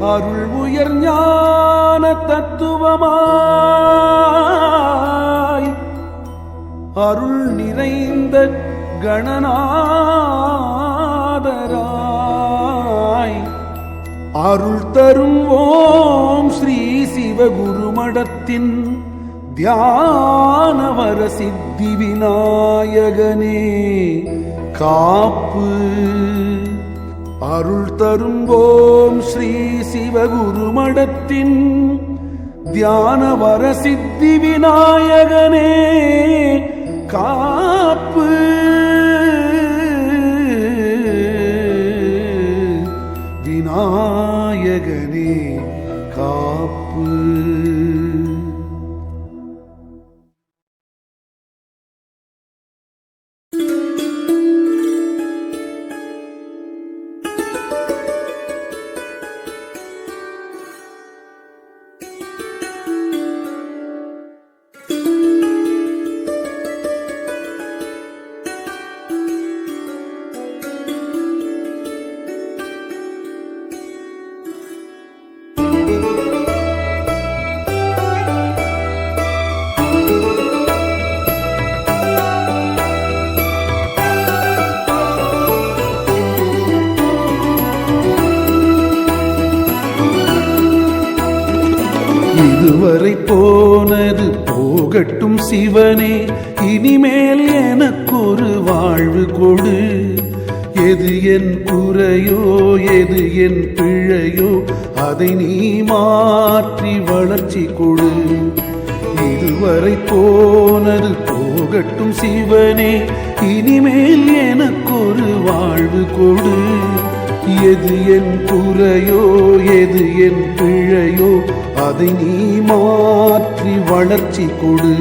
அருள் உயர் ஞான தத்துவமாய் அருள் நிறைந்த கணநாதராய். அருள் தரும் ஓம் ஸ்ரீ சிவகுருமடத்தின் தியானவர சித்தி விநாயகனே காப்பு. அருள் தரும் ஓம் ஸ்ரீ சிவகுருமடத்தின் தியானவர சித்தி விநாயகனே. காப்பு. விநாயகனே காப்பு. போகட்டும் சிவனே இனிமேல் எனக்கு ஒரு வாழ்வு கொடு. எது என் குறையோ எது என் பிழையோ அதை நீ மாற்றி வளர்ச்சி கொடு. இதுவரை போனது போகட்டும் சிவனே இனிமேல் எனக்கு ஒரு வாழ்வு கொடு. எது என் குறையோ எது என் பிழையோ அதை நீ மாற்றி வளர்ச்சி கொடு.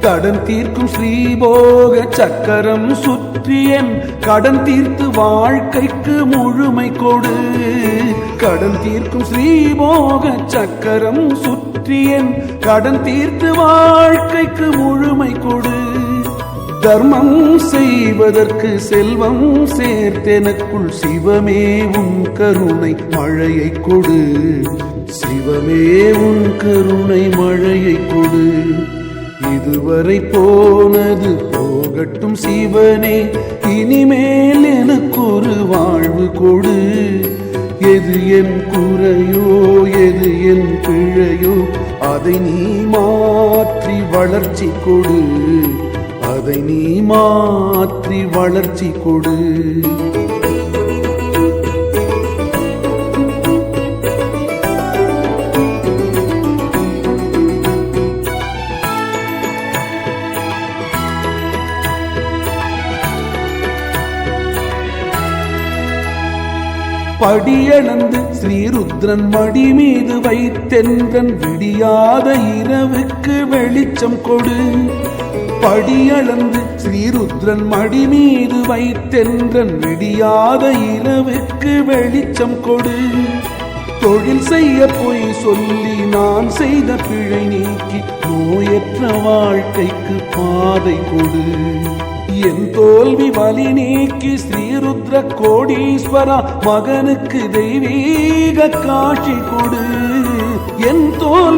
கடன் தீர்க்கும் ஸ்ரீபோக சக்கரம் சுற்றி என் கடன் தீர்த்து வாழ்க்கைக்கு முழுமை கொடு. கடன் தீர்க்கும் ஸ்ரீபோக சக்கரம் சுற்றி என் கடன் தீர்த்து வாழ்க்கைக்கு முழுமை கொடு. தர்மம் செய்வதற்கு செல்வம் சேர்த்தெனக்குள் சிவமே உன் கருணை மழையை கொடு. சிவமே உன் கருணை மழையை கொடு. இதுவரை போனது போகட்டும் சிவனே இனிமேல் எனக்கொரு வாழ்வு கொடு. எது என் குறையோ எது என் பிழையோ அதை நீ மாற்றி வளர்ச்சி கொடு. அதை நீ மாற்றி வளர்ச்சி கொடு. படியளந்து ஸ்ரீருத்ரன் மடி மீது வைத்தென்றன் விடியாத இரவுக்கு வெளிச்சம் கொடு. படியளந்து ஸ்ரீருத்ரன் மடி மீது வைத்தென்றன் விடியாத இரவுக்கு வெளிச்சம் கொடு. தொழில் செய்ய போய் சொல்லி நான் செய்த பிழை நீக்கி நோயற்ற வாழ்க்கைக்கு பாதை கொடு. என் தோல்வி வலி நீக்கி ஸ்ரீருத்ர கோடீஸ்வரா மகனுக்கு தெய்வீக காட்சி கொடு.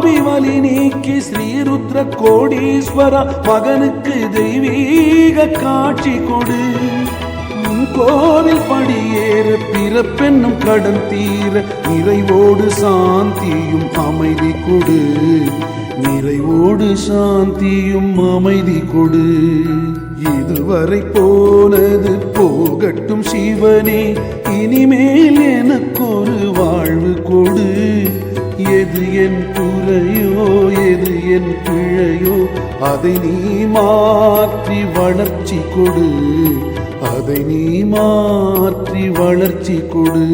தோல்வி வலி நீக்கி ஸ்ரீருத்ர கோடீஸ்வரா மகனுக்கு தெய்வீக காட்சி கொடு. கோவில் படியேற பிறப்பென்னும் கடன் தீர நிறைவோடு சாந்தியும் அமைதி கொடு. நிறைவோடு சாந்தியும் அமைதி கொடு. இதுவரை போனது போகட்டும் சிவனே இனிமேல் எனக்கொரு வாழ்வு கொடு. எது என் குறையோ எது என் பிழையோ அதை நீ மாற்றி வளர்ச்சி கொடு. அதை நீ மாற்றி வளர்ச்சி கொடு.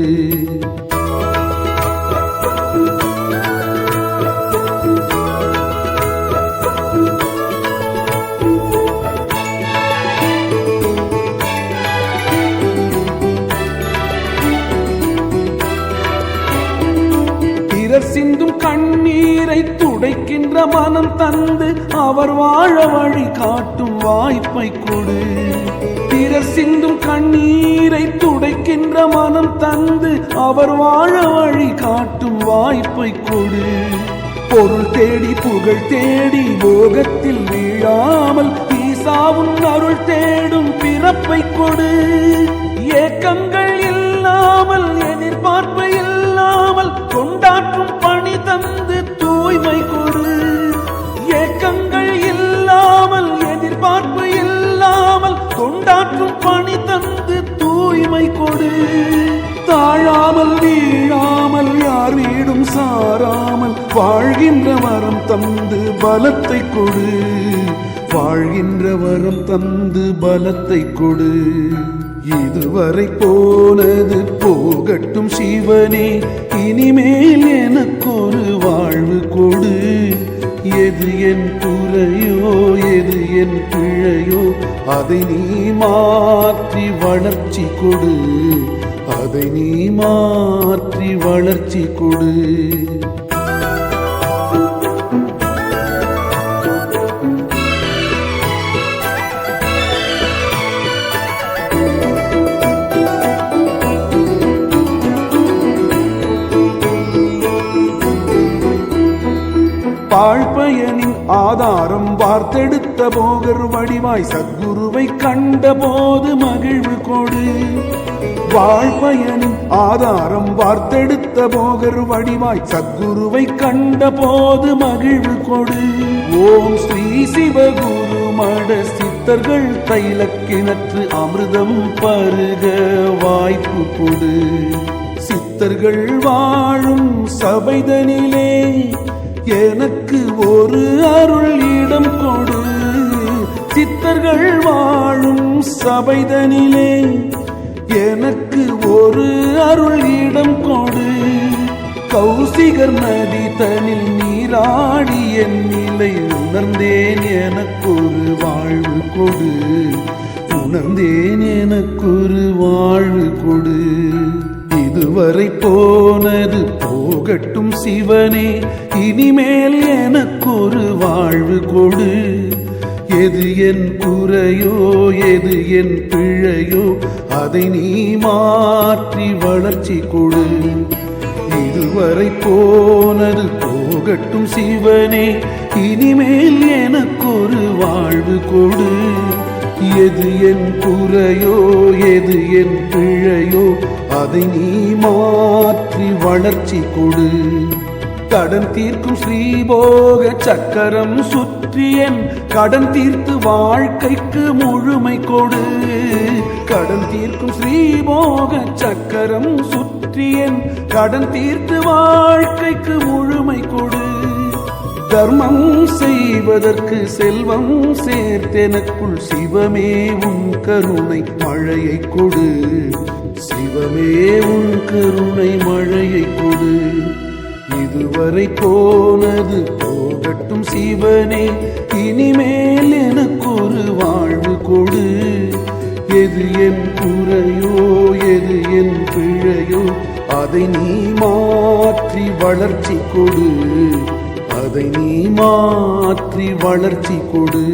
என்ற மனம் தந்து அவர் வாழ வழி காட்டும் வாய்ப்பை கொடு. பிறர் சிந்தும் கண்ணீரை துடைக்கின்ற மனம் தந்து அவர் வாழ வழி காட்டும் வாய்ப்பை கொடு. பொருள் தேடி புகழ் தேடி போகத்தில் வீழாமல் ஈசாவும் அருள் தேடும் பிறப்பை கொடு. ஏக்கங்கள் இல்லாமல் எதிர்பார்ப்பு இல்லாமல் கொண்டாற்றும் பணி தந்து தூய்மை கொடு. கொண்டாற்றும் பணி தந்து தூய்மை கொடு. தாழாமல் வீழாமல் யார் வீடும் சாராமல் வாழ்கின்ற வரம் தந்து பலத்தை கொடு. வாழ்கின்ற வரம் தந்து பலத்தை கொடு. இதுவரை போனது போகட்டும் சிவனே இனிமேல் எனக்கொரு வாழ்வு கொடு. எது என் குறையோ எது என் பிழையோ அதை நீ மாற்றி வளர்ச்சி கொடு. அதை நீ மாற்றி வளர்ச்சி கொடு. பாழ்பயனின் ஆதாரம் வார்த்தெடுத்த போகர் வடிவாய் சத்குரு கண்ட கண்டபோது மகிழ்வு கொடு. வாழ்பயனின் ஆதாரம் வார்த்தெடுத்த போகர் வடிவாய் சத்குருவை கண்டபோது மகிழ்வு கொடு. ஓம் ஸ்ரீ சிவகுரு மட சித்தர்கள் தைலக்கிணற்று அமிர்தம் பருக வாய்ப்பு கொடு. சித்தர்கள் வாழும் சபைதனிலே எனக்கு ஒரு அருள் இடம் கொடு சித்தர்கள் வாழும் சபைதனிலே எனக்கு ஒரு அருள் இடம் கொடு. கௌசிகர் நதி தனில் நீராடி என் நிலை உணர்ந்தேன் எனக்கொரு வாழ்வு கொடு. உணர்ந்தேன் எனக்கொரு வாழ்வு கொடு. இதுவரை போனது போகட்டும் சிவனே இனிமேல் எனக்கொரு வாழ்வு கொடு. எது என் குறையோ எது என் பிழையோ அதை நீ மாற்றி வளர்ச்சி கொடு. இதுவரை போனது போகட்டும் சிவனே இனிமேல் எனக்கொரு வாழ்வு கொடு. எது என் குறையோ எது என் பிழையோ அதை நீ மாற்றி வளர்ச்சி கொடு. கடன் தீர்க்கும் ஸ்ரீபோக சக்கரம் சுற்றியன் கடன் தீர்த்து வாழ்க்கைக்கு முழுமை கொடு. கடன் தீர்க்கும் ஸ்ரீபோக சக்கரம் சுற்றியன் கடன் தீர்த்து வாழ்க்கைக்கு முழுமை கொடு. தர்மம் செய்வதற்கு செல்வம் சேர்த்தெனக்குள் சிவமே உன் கருணை மழையை கொடு. சிவமே உன் கருணை மழையை கொடு. இதுவரை போனது போகட்டும் சிவனே. இனிமேல் எனக்கு ஒரு வாழ்வு கொடு. எது என் குறையோ எது என் பிழையோ அதை நீ மாற்றி வளர்ச்சி கொடு. அதை நீ மாற்றி வளர்ச்சி கொடு.